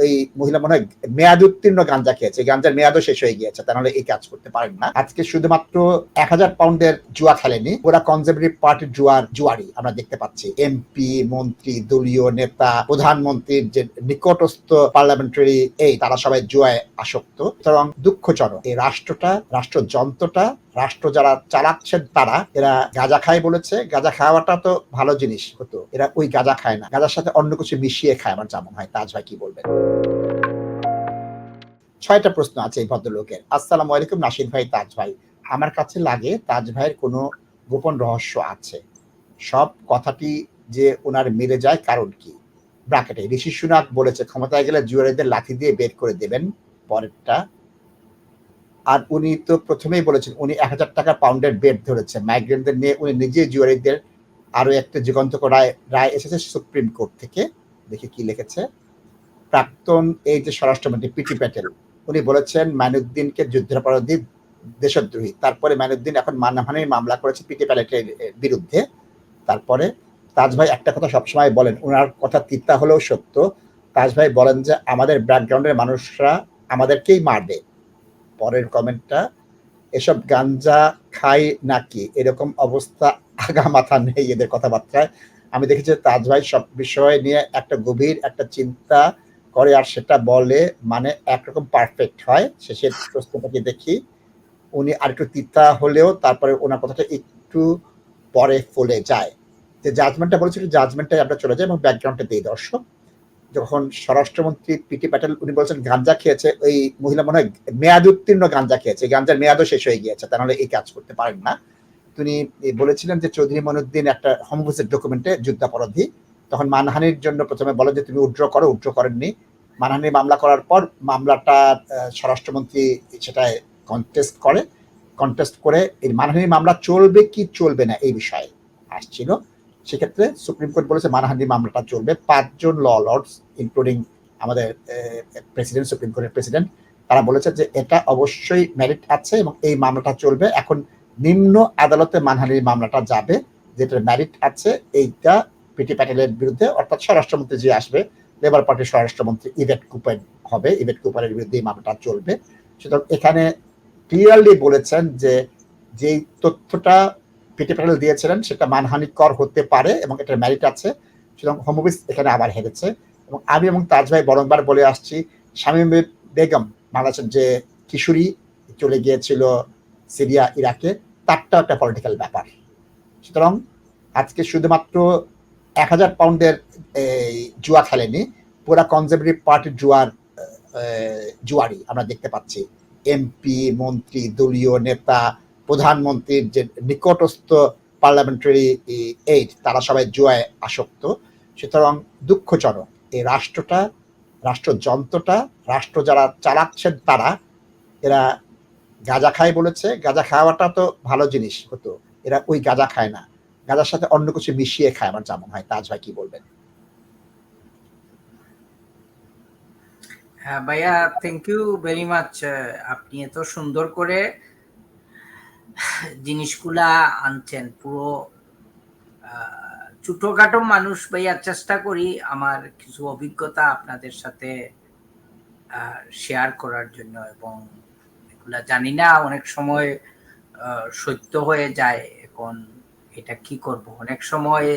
ওই মহিলা মনে হয় মেয়াদ উত্তীর্ণ গাঞ্জা খেয়েছে। গাঞ্জার মেয়াদও শেষ হয়ে গিয়েছে, তা নাহলে এই কাজ করতে পারেন না। আজকে শুধুমাত্র এক হাজার পাউন্ডের জুয়া খেলেনি, ওরা কনজারভেটিভ পার্টির জুয়ার জুয়ারি আমরা দেখতে পাচ্ছি। এমপি, মন্ত্রী, দলীয় নেতা প্রধানমন্ত্রীর যে নিকটস্থ পার্লামেন্টারি, এই তারা সবাই জুয়ায় আসক্ত। সুতরাং দুঃখজনক, এই রাষ্ট্রটা, রাষ্ট্রযন্ত্রটা, রাষ্ট্র যারা চালাচ্ছেন তারা, এরা গাঁজা খায় বলেছে। গাঁজা খাওয়াটা তো ভালো জিনিস হতো। এরা ওই গাঁজা খায় না। গাঁজার সাথে অন্য কিছু মিশিয়ে খায়, আমার যেমন হয় তাজ ভাই কি বলবেন? ছয়টা প্রশ্ন আছে এই ভদ্রলোকের। আসসালামু আলাইকুম, নাসির ভাই, তাজ ভাই। আমার কাছে লাগে তাজ ভাইয়ের কোনো গোপন রহস্য আছে। সব কথাটি যে ওনার মিলে যায় কারণ কি? ব্রাকেটে ঋষি সুনাক বলেছে, ক্ষমতায় গেলে জুয়ারিদের লাঠি দিয়ে বের করে দেবেন। পরেরটা, আর উনি তো প্রথমেই বলেছেন, উনি এক হাজার টাকা পাউন্ডের বেড ধরেছে। মাইগ্রেন্টদের নিয়ে উনি নিজেই জুয়ারিদের আরও একটা যুগান্তক রায় রায় এসেছে সুপ্রিম কোর্ট থেকে। দেখি কি লিখেছে। প্রাক্তন এই যে স্বরাষ্ট্রমন্ত্রী পিটি প্যাটেল, উনি বলেছেন, মাইনুদ্দিনকে যুদ্ধাপরাধী দেশদ্রোহী। তারপরে মাইনুদ্দিন এখন মানহানির মামলা করেছে পিটি প্যাটেলের বিরুদ্ধে। তারপরে তাজ ভাই একটা কথা সবসময় বলেন ওনার কথা তিতা হলেও সত্য। তাজ ভাই বলেন যে, আমাদের ব্যাকগ্রাউন্ডের মানুষরা আমাদেরকেই মারবে। পরের কমেন্টটা এসব গাঞ্জা খাই নাকি? এরকম অবস্থা আগা মাথা নেই এদের কথাবার্তায়। আমি দেখেছি তাজ ভাই সব বিষয় নিয়ে একটা গভীর একটা চিন্তা করে আর সেটা বলে মানে একরকম পারফেক্ট হয়। শেষের প্রশ্নটাকে দেখি। উনি আর একটু তিতা হলেও তারপরে ওনার কথাটা একটু পরে ফলে যায়। যে জাজমেন্টটা বলেছিল জাজমেন্টটাই আমরা চলে যাই এবং ব্যাকগ্রাউন্ডটা দিই, দর্শক। যখন স্বরাষ্ট্রমন্ত্রী পিটি প্যাটেল, উনি বলছেন, গাঞ্জা খেয়েছে ওই মহিলা মনে হয় মেয়াদ উত্তীর্ণ গাঞ্জা খেয়েছে। গাঞ্জার মেয়াদও শেষ হয়ে গিয়েছে, তা নাহলে এই কাজ করতে পারেন না। তিনি বলেছিলেন যে, চৌধুরী মনুদ্দিন একটা হোমভোসের ডকুমেন্টে যুদ্ধাপরাধী। তখন মানহানির জন্য প্রথমে বলে যে, তুমি উড্র করো, উড্র করেননি। মানহানির মামলা করার পর মামলাটা স্বরাষ্ট্রমন্ত্রী সেটায় কন্টেস্ট করে কন্টেস্ট করে এই মানহানির মামলা চলবে কি চলবে না এই বিষয়ে আসছিল। সেক্ষেত্রে সুপ্রিম কোর্ট বলেছে মানহানির মামলাটা চলবে। পাঁচজন ল লর্ডস ইনক্লুডিং আমাদের প্রেসিডেন্ট সুপ্রিম কোর্টের প্রেসিডেন্ট তারা বলেছে যে এটা অবশ্যই মেরিট আছে এবং এই মামলাটা চলবে। এখন নিম্ন আদালতে মানহানির মামলাটা যাবে, যেটার ম্যারিট আছে, এইটা পিটি প্যাটেলের বিরুদ্ধে, অর্থাৎ স্বরাষ্ট্রমন্ত্রী যে আসবে লেবার পার্টির স্বরাষ্ট্রমন্ত্রী ইভেট কুপেন হবে। ইভেট কুপারের বিরুদ্ধে এই মামলাটা চলবে। সুতরাং এখানে ক্লিয়ারলি বলেছেন যে যেই তথ্যটা পিটি প্যাটেল দিয়েছিলেন, সেটা মানহানিকর হতে পারে এবং এটার ম্যারিট আছে। সুতরাং হোমোবিস এখানে আবার হেরেছে। এবং আমি এবং তাজ ভাই বরংবার বলে আসছি স্বামী বেগম বাংলাদেশের যে কিশোরী, চলে গিয়েছিল সিরিয়া, ইরাকে, তারটাও একটা পলিটিক্যাল ব্যাপার। সুতরাং আজকে শুধুমাত্র এক হাজার পাউন্ডের এই জুয়া খেলেনি, পুরা কনজারভেটিভ পার্টির জুয়ার জুয়ারি আমরা দেখতে পাচ্ছি। এমপি মন্ত্রী, দলীয় নেতা প্রধানমন্ত্রীর যে নিকটস্থ পার্লামেন্টারি এইড, তারা সবাই জুয়ায় আসক্ত। সুতরাং দুঃখজনক, এই রাষ্ট্রটা, রাষ্ট্রযন্ত্রটা, রাষ্ট্র যারা চালাচ্ছেন তারা, এরা গাঁজা খায় বলেছে। গাঁজা খাওয়াটা তো ভালো জিনিস হতো। এরা ওই গাঁজা খায় না। গাঁজার সাথে অন্য কিছু মিশিয়ে খায়, আমার যেমন হয়। তাজ ভাই কি বলবেন? হ্যাঁ ভাইয়া থ্যাংক ইউ ভেরি মাচ আপনি এত সুন্দর করে জিনিসগুলা আনছেন। পুরো ছোটখাটো মানুষ ভাইয়া চেষ্টা করি আমার কিছু অভিজ্ঞতা আপনাদের সাথে শেয়ার করার জন্য এবং এগুলা জানি না, অনেক সময় সত্য হয়ে যায় এখন এটা কি করব। অনেক সময়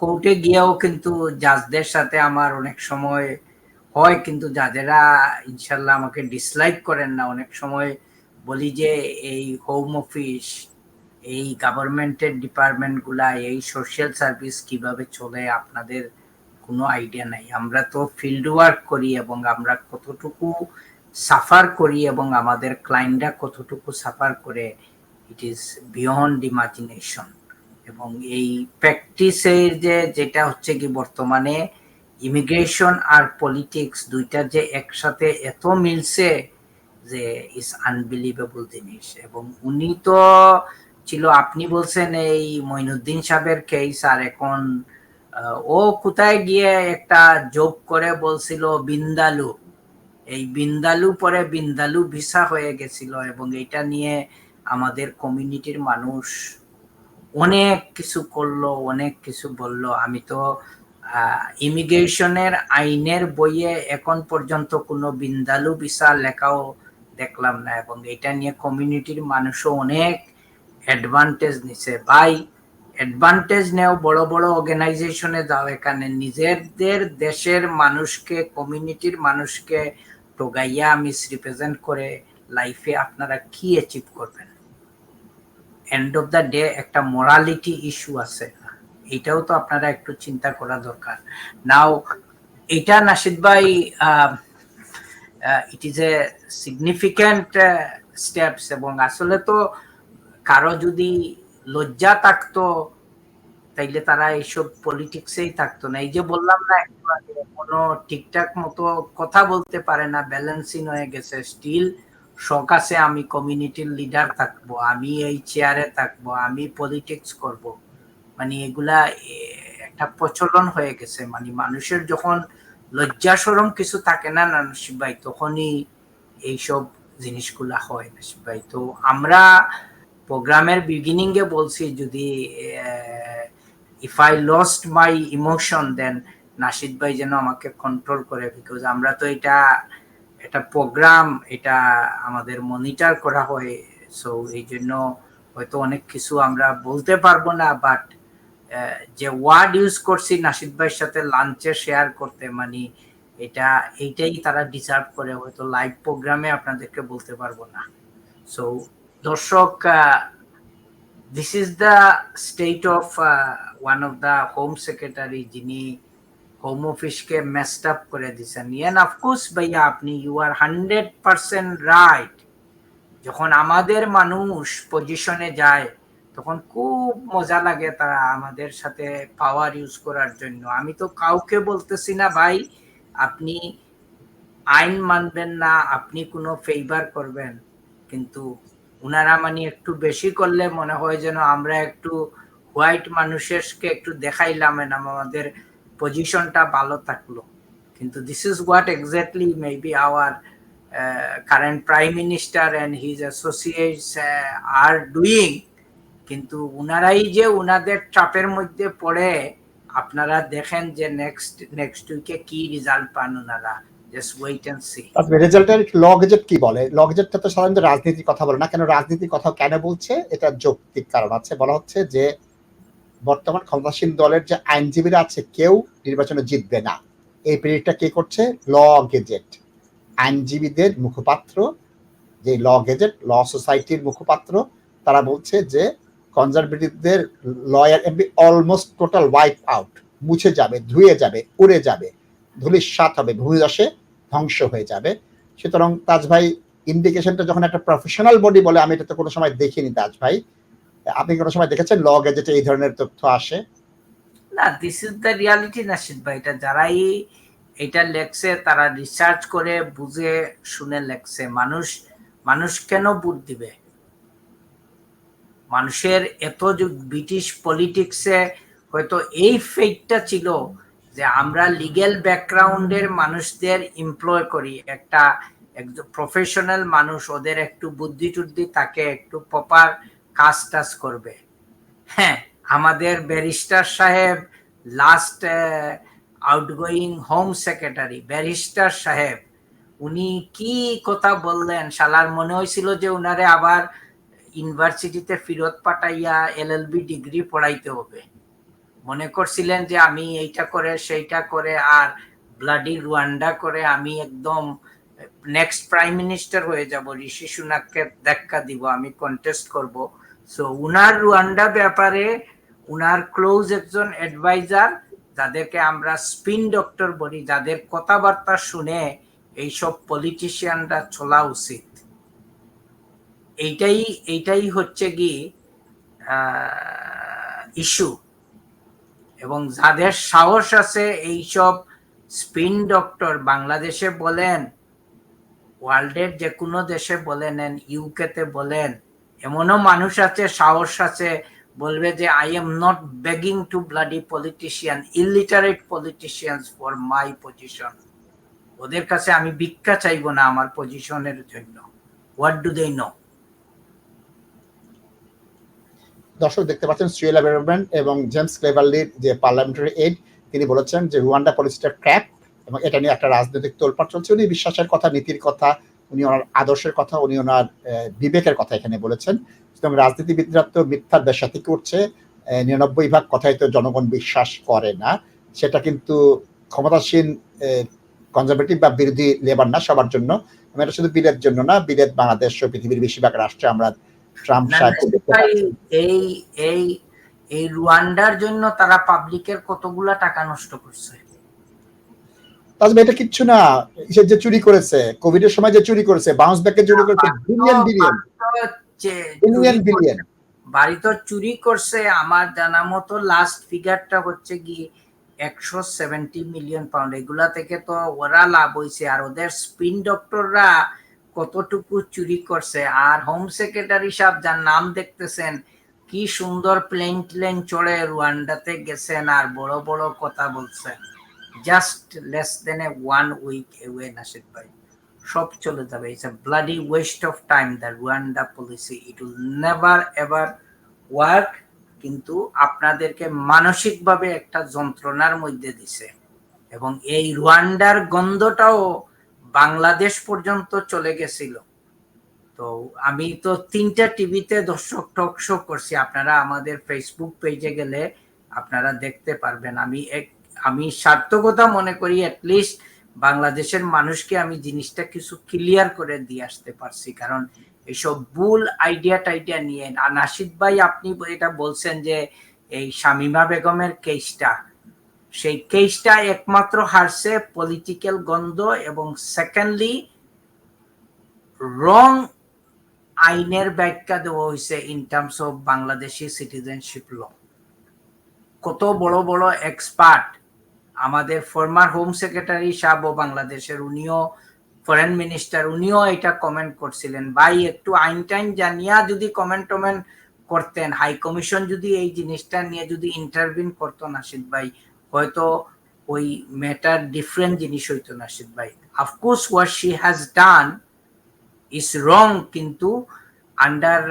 কোর্টে গিয়েও কিন্তু জাজদের সাথে আমার অনেক সময় হয়, কিন্তু যাদেরা ইনশাল্লাহ আমাকে ডিসলাইক করেন না। অনেক সময় বলি যে এই হোম অফিস এই গভর্নমেন্টের ডিপার্টমেন্টগুলা এই সোশ্যাল সার্ভিস কীভাবে চলে আপনাদের কোনো আইডিয়া নাই। আমরা তো ফিল্ড ওয়ার্ক করি এবং আমরা কতটুকু সাফার করি এবং আমাদের ক্লায়েন্টরা কতটুকু সাফার করে ইট ইজ বিয়ন্ড ইমাজিনেশন এবং এই প্র্যাকটিসের যে, যেটা হচ্ছে কি বর্তমানে ইমিগ্রেশন আর পলিটিক্স দুইটা যে একসাথে এত মিলছে যে ইস আনবিলিভেবল জিনিস। এবং উনি তো ছিল, আপনি বলছেন এই মইনুদ্দিন সাহেবের কেস আর এখন ও কোথায় গিয়ে একটা যোগ করে বলছিল, বিন্দালু। এই বিন্দালু পরে বিন্দালু ভিসা হয়ে গেছিল, এবং এটা নিয়ে আমাদের কমিউনিটির মানুষ অনেক কিছু করল, অনেক কিছু বলল। আমি তো ইমিগ্রেশনের আইনের বইয়ে এখন পর্যন্ত কোনো বিন্দালু ভিসা লেখাও দেখলাম না, এবং এটা নিয়ে কমিউনিটির মানুষও অনেক অ্যাডভান্টেজ নিছে। ভাই অ্যাডভান্টেজ নেও, বড় বড় অর্গানাইজেশনে যাও এখানে। নিজেদের দেশের মানুষকে কমিউনিটির মানুষকে টোগাইয়া মিস রিপ্রেজেন্ট করে লাইফে আপনারা কি অ্যাচিভ করবেন? এন্ড অফ দ্য ডে একটা মোরালিটি ইস্যু আছে। এটাও তো আপনারা একটু চিন্তা করা দরকার। নাও এটা নাসিদ ভাই it is a significant steps এবং আসলে তো কারও যদি লজ্জা থাকতো, তাইলে তারা এইসব পলিটিক্সেই থাকতো না। এই যে বললাম না, একটু আগে, কোনো ঠিকঠাক মতো কথা বলতে পারে না ব্যালেন্সিং হয়ে গেছে। স্টিল শখ আছে আমি কমিউনিটির লিডার থাকব, আমি এই চেয়ারে থাকব, আমি পলিটিক্স করব। মানে এগুলা একটা প্রচলন হয়ে গেছে। মানে মানুষের যখন লজ্জা সরম কিছু থাকে না নানসিব ভাই? তখনই এইসব জিনিসগুলা হয় নাসিব ভাই। তো আমরা প্রোগ্রামের বিগিনিং এ বলছি যদি if I lost my emotion then Nasid ভাই যেন আমাকে কন্ট্রোল করে। বিকজ আমরা তো এটা এটা প্রোগ্রাম এটা আমাদের মনিটর করা হয়। সো এই জন্য হয়তো অনেক কিছু আমরা বলতে পারব না বাট যে ওয়ার্ড ইউজ করছি নাসিদ ভাইয়ের সাথে লাঞ্চে শেয়ার করতে মানে এটা, এইটাই তারা ডিজার্ভ করে। হয়তো লাইভ প্রোগ্রামে আপনাদেরকে বলতে পারব না। সো দর্শক this is the state of one of the home secretary যিনি হোম অফিসকে মেসড আপ করে দিচ্ছেন ইয়ান অফকোর্স ভাইয়া, আপনি you are hundred percent right যখন আমাদের মানুষ পজিশনে যায় তখন খুব মজা লাগে তারা আমাদের সাথে পাওয়ার ইউজ করার জন্য। আমি তো কাউকে বলতেছি না, ভাই, আপনি আইন মানবেন না, আপনি কোনো ফেভার করবেন। কিন্তু ওনারা মানে একটু বেশি করলে মনে হয় যেন আমরা একটু হোয়াইট মানুষেরকে একটু দেখাইলাম আমাদের পজিশনটা ভালো থাকল। কিন্তু this is what exactly maybe our current prime minister and his associates are doing কিন্তু উনারাই যে উনাদের চাপের মধ্যে পড়ে, আপনারা দেখেন যে নেক্সট নেক্সট উইকে কি রেজাল্ট পান উনারা। জাস্ট ওয়েট এন্ড সি রেজাল্টের ল গেজেট কি বলে? ল গেজেটটা তো সাধারণত রাজনীতির কথা বলে না। কেন রাজনীতির কথা কেন বলছে? এটা যৌক্তিক কারণ আছে। বলা হচ্ছে যে বর্তমান ক্ষমতাসীন দলের যে আইনজীবীরা আছে, কেউ নির্বাচনে জিতবে না। এই পিরিয়ডটা কে করছে? ল গেজেট আইনজীবীদের মুখপাত্র, যে ল গেজেট ল সোসাইটির মুখপাত্র, তারা বলছে যে কনজারভেটিভদের lawyer MB almost total wipe out মুছে যাবে, ধুয়ে যাবে, উড়ে যাবে ধুলির সাত হবে ভূমিদশে ধ্বংস হয়ে যাবে। সুতরাং তাজ ভাই ইন্ডিকেশনটা যখন একটা প্রফেশনাল বডি বলে, আমি এটা তো কোনো সময় দেখিনি তাজ ভাই। আপনি কোনো সময় দেখেছেন ল গেজেটে এই ধরনের তথ্য আসে? না দিস ইজ দ্য রিয়ালিটি না নাসিদ ভাই। এটা যারাই এটা লেখছে, তারা রিসার্চ করে, বুঝে, শুনে লেখছে। মানুষ মানুষ কেন বুট দিবে? মানুষের এত যে ব্রিটিশ পলিটিক্সে হয়তো এই ফেকটা ছিল যে আমরা লিগেল ব্যাকগ্রাউন্ডের মানুষদের এমপ্লয় করি। একটা একদম প্রফেশনাল মানুষ, ওদের একটু বুদ্ধি টুদ্ধি তাকে একটু প্রপার কাজ টাজ করবে। হ্যাঁ আমাদের ব্যারিস্টার সাহেব last outgoing home secretary barrister সাহেব, উনি কি কথা বললেন? শালার মনে হয়েছিল যে উনারে আবার ইউনিভার্সিটিতে ফেরত পাঠাইয়া এলএলবি ডিগ্রি পড়াইতে হবে। মনে করছিলেন যে আমি এইটা করে, সেইটা করে আর ব্লাডি রুয়ান্ডা করে আমি একদম নেক্সট প্রাইম মিনিস্টার হয়ে যাব, ঋষি সুনাককে দেখা দিব, আমি কন্টেস্ট করব। সো উনার রুয়ান্ডা ব্যাপারে উনার ক্লোজ একজন অ্যাডভাইজার যাদেরকে আমরা স্পিন ডক্টর বলি, যাদের কথাবার্তা শুনে এইসব পলিটিশিয়ানরা চলা উচিত। এইটাই এইটাই হচ্ছে কি ইস্যু এবং যাদের সাহস আছে এইসব স্পিন ডক্টর বাংলাদেশে বলেন, ওয়ার্ল্ডের যে কোনো দেশে বলেন ইউকেতে বলেন, এমনও মানুষ আছে, সাহস আছে, বলবে যে I am not begging to bloody politician illiterate politicians for my position ওদের কাছে আমি ভিক্ষা চাইব না আমার পজিশনের জন্য। হোয়াট ডু দে নো দর্শক দেখতে পাচ্ছেন সুয়েলা বেরোবেন এবং জেমস ক্লেভারলির যে পার্লামেন্টারি এইড তিনি বলেছেন যে রুয়ান্ডা পলিসিটা ট্র্যাপ এবং এটা নিয়ে একটা রাজনৈতিক তোলপাড় চলছে। উনি বিশ্বাসের কথা নীতির কথা উনি ওনার আদর্শের কথা উনি ওনার বিবেকের কথা এখানে বলেছেন। এবং রাজনীতিবিদরা তো মিথ্যার বেশাতি করছে আহ, নিরানব্বই ভাগ কথাই তো জনগণ বিশ্বাস করে না। সেটা কিন্তু ক্ষমতাসীন কনজারভেটিভ বা বিরোধী লেবার না সবার জন্য। এটা শুধু বিলের জন্য না বিলেত বাংলাদেশ ও পৃথিবীর বেশিরভাগ রাষ্ট্রে আমরা ট্রাম্প এই এই এই রুয়ান্ডার জন্য তারা পাবলিকের কতগুলা টাকা নষ্ট করছে? এটা কিচ্ছু না। সে যে চুরি করেছে কোভিড এর সময় যে চুরি করেছে বাউন্স ব্যাকে চুরি করেছে বিলিয়ন বিলিয়ন বিলিয়ন বিলিয়ন বাড়ি তো চুরি করছে আমার জানা মতো লাস্ট ফিগারটা হচ্ছে কি একশো সেভেন্টি মিলিয়ন পাউন্ড এগুলা থেকে তো ওরা লাভ হয়েছে আর ওদের স্পিন ডক্টররা কতটুকু চুরি করছে? আর হোম সেক্রেটারি সাহেব যার নাম দেখতেছেন, কি সুন্দর প্লেন প্লেন চড়ে রুয়ান্ডাতে গেছেন আর বড় বড় কথা বলছেন। Just less than a one week away Nasid ভাই। সব চলে যাবে। It's a bloody waste of time the Rwanda policy it will never ever work কিন্তু আপনাদেরকে মানসিকভাবে একটা যন্ত্রণার মধ্যে দিছে। এবং এই রুয়ান্ডার গন্ধটাও বাংলাদেশ পর্যন্ত চলে গেছিল। তো আমি তো তিনটা টিভিতে দর্শক টক শো করছি। আপনারা আমাদের ফেসবুক পেজে গেলে আপনারা দেখতে পারবেন। আমি এক, আমি সার্থকতা মনে করি অ্যাটলিস্ট বাংলাদেশের মানুষকে আমি জিনিসটা কিছু ক্লিয়ার করে দিয়ে আসতে পারছি। কারণ এইসব ভুল আইডিয়া টাইডিয়া নিয়ে, আর নাসিদ ভাই আপনি এটা বলছেন যে এই শামিমা বেগমের কেসটা সেই কেসটা একমাত্র হারছে পলিটিক্যাল গন্ধ এবং সেকেন্ডলি রং আইনের ব্যাখ্যা দেওয়া হয়েছে in terms of Bangladeshi citizenship law কত বড় বড় এক্সপার্ট আমাদের ফর্মার হোম সেক্রেটারি সাহেব বাংলাদেশের উনিও ফরেন মিনিস্টার উনিও এটা কমেন্ট করছিলেন। ভাই, একটু আইন টাইন জানিয়া যদি কমেন্ট টমেন্ট করতেন হাই কমিশন যদি এই জিনিসটা নিয়ে যদি ইন্টারভিন করতো নাসিদ ভাই হয়তো ওই ম্যাটার ডিফারেন্ট জিনিস হইতো নাসিদ ভাই। Of course what she has done is wrong কিন্তু আন্ডার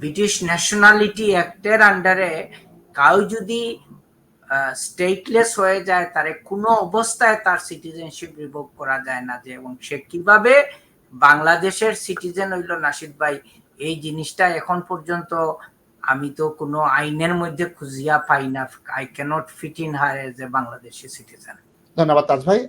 ব্রিটিশ ন্যাশনালিটি অ্যাক্টের আন্ডারে কাউ যদি স্টেটলেস হয়ে যায়, তারে কোনো অবস্থায় তার সিটিজেনশিপ রিভোক করা যায় না যে, এবং সে কীভাবে বাংলাদেশের সিটিজেন হইল নাসিদ ভাই, এই জিনিসটা এখন পর্যন্ত আমি তো কোনো আইনের মধ্যে খুঁজিয়া পাই না। I can't fit in her as a Bangladeshi citizen ধন্যবাদ তাজ ভাই।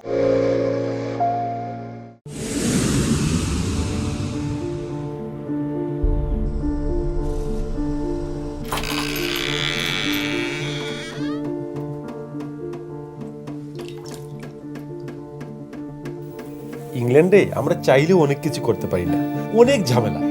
ইংল্যান্ডে আমরা চাইলেও অনেক কিছু করতে পারি না। অনেক ঝামেলা।